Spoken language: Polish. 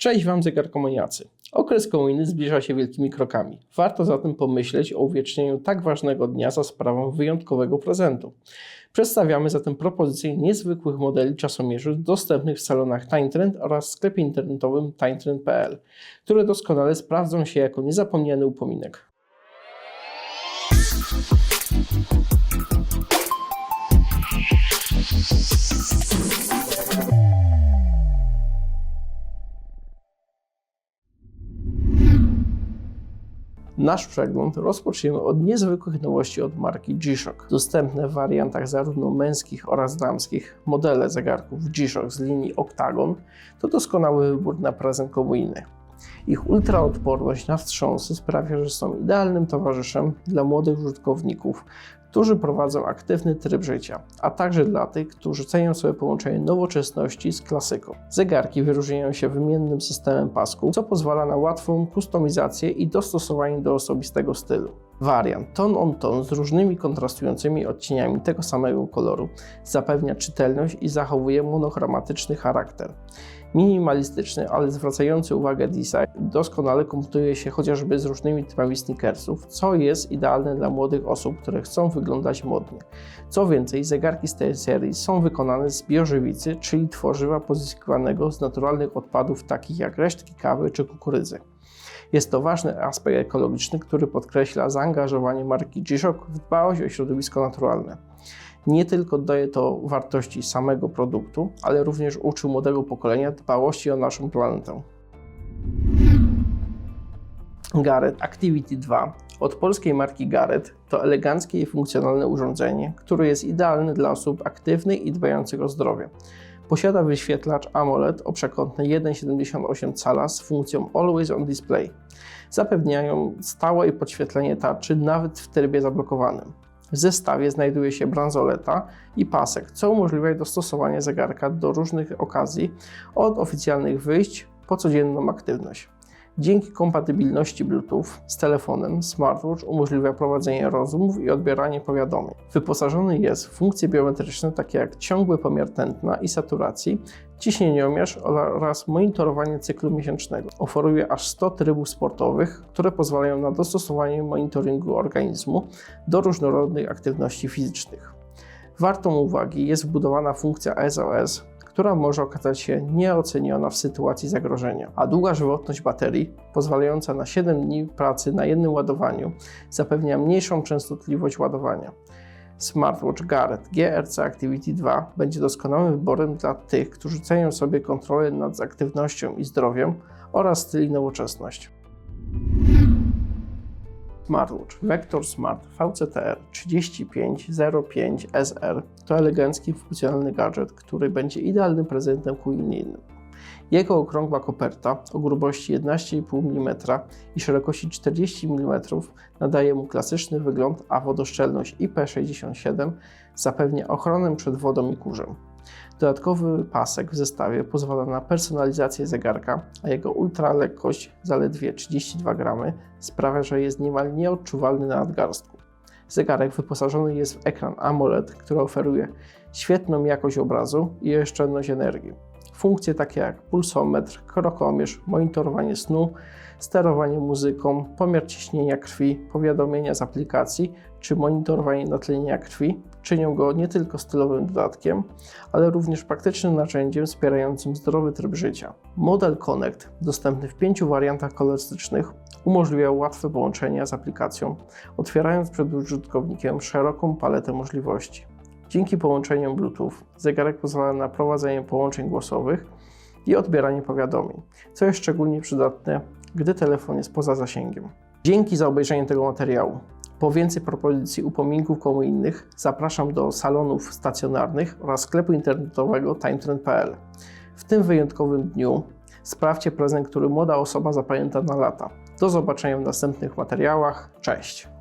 Cześć Wam zegarkomaniacy. Okres komunijny zbliża się wielkimi krokami. Warto zatem pomyśleć o uwiecznieniu tak ważnego dnia za sprawą wyjątkowego prezentu. Przedstawiamy zatem propozycję niezwykłych modeli czasomierzy dostępnych w salonach Time Trend oraz w sklepie internetowym timetrend.pl, które doskonale sprawdzą się jako niezapomniany upominek. Nasz przegląd rozpoczniemy od niezwykłych nowości od marki G-Shock. Dostępne w wariantach zarówno męskich oraz damskich modele zegarków G-Shock z linii Octagon to doskonały wybór na prezent komunijny. Ich ultraodporność na wstrząsy sprawia, że są idealnym towarzyszem dla młodych użytkowników, którzy prowadzą aktywny tryb życia, a także dla tych, którzy cenią sobie połączenie nowoczesności z klasyką. Zegarki wyróżniają się wymiennym systemem pasków, co pozwala na łatwą kustomizację i dostosowanie do osobistego stylu. Wariant ton on ton z różnymi kontrastującymi odcieniami tego samego koloru zapewnia czytelność i zachowuje monochromatyczny charakter. Minimalistyczny, ale zwracający uwagę design doskonale komponuje się chociażby z różnymi typami sneakersów, co jest idealne dla młodych osób, które chcą wyglądać modnie. Co więcej, zegarki z tej serii są wykonane z biożywicy, czyli tworzywa pozyskiwanego z naturalnych odpadów takich jak resztki kawy czy kukurydzy. Jest to ważny aspekt ekologiczny, który podkreśla zaangażowanie marki G-Shock w dbałość o środowisko naturalne. Nie tylko daje to wartości samego produktu, ale również uczy młodego pokolenia dbałości o naszą planetę. Garrett Activity 2 od polskiej marki Garrett to eleganckie i funkcjonalne urządzenie, które jest idealne dla osób aktywnych i dbających o zdrowie. Posiada wyświetlacz AMOLED o przekątnej 1,78 cala z funkcją Always on Display. Zapewniają stałe podświetlenie tarczy nawet w trybie zablokowanym. W zestawie znajduje się bransoleta i pasek, co umożliwia dostosowanie zegarka do różnych okazji, od oficjalnych wyjść po codzienną aktywność. Dzięki kompatybilności Bluetooth z telefonem, smartwatch umożliwia prowadzenie rozmów i odbieranie powiadomień. Wyposażony jest w funkcje biometryczne takie jak ciągły pomiar tętna i saturacji, ciśnieniomierz oraz monitorowanie cyklu miesięcznego. Oferuje aż 100 trybów sportowych, które pozwalają na dostosowanie monitoringu organizmu do różnorodnych aktywności fizycznych. Wartą uwagi jest wbudowana funkcja SOS, która może okazać się nieoceniona w sytuacji zagrożenia, a długa żywotność baterii, pozwalająca na 7 dni pracy na jednym ładowaniu, zapewnia mniejszą częstotliwość ładowania. Smartwatch Garrett GRC Activity 2 będzie doskonałym wyborem dla tych, którzy cenią sobie kontrolę nad aktywnością i zdrowiem oraz styl i nowoczesność. Smartwatch Vector Smart VCTR 3505 SR to elegancki, funkcjonalny gadżet, który będzie idealnym prezentem kulinarnym. Jego okrągła koperta o grubości 11,5 mm i szerokości 40 mm nadaje mu klasyczny wygląd, a wodoszczelność IP67 zapewnia ochronę przed wodą i kurzem. Dodatkowy pasek w zestawie pozwala na personalizację zegarka, a jego ultralekkość, zaledwie 32 gramy, sprawia, że jest niemal nieodczuwalny na nadgarstku. Zegarek wyposażony jest w ekran AMOLED, który oferuje świetną jakość obrazu i oszczędność energii. Funkcje takie jak pulsometr, krokomierz, monitorowanie snu, sterowanie muzyką, pomiar ciśnienia krwi, powiadomienia z aplikacji czy monitorowanie natlenienia krwi czynią go nie tylko stylowym dodatkiem, ale również praktycznym narzędziem wspierającym zdrowy tryb życia. Model Connect, dostępny w pięciu wariantach kolorystycznych, umożliwia łatwe połączenia z aplikacją, otwierając przed użytkownikiem szeroką paletę możliwości. Dzięki połączeniom Bluetooth zegarek pozwala na prowadzenie połączeń głosowych i odbieranie powiadomień, co jest szczególnie przydatne, gdy telefon jest poza zasięgiem. Dzięki za obejrzenie tego materiału. Po więcej propozycji upominków komunijnych zapraszam do salonów stacjonarnych oraz sklepu internetowego timetrend.pl. W tym wyjątkowym dniu sprawdźcie prezent, który młoda osoba zapamięta na lata. Do zobaczenia w następnych materiałach. Cześć!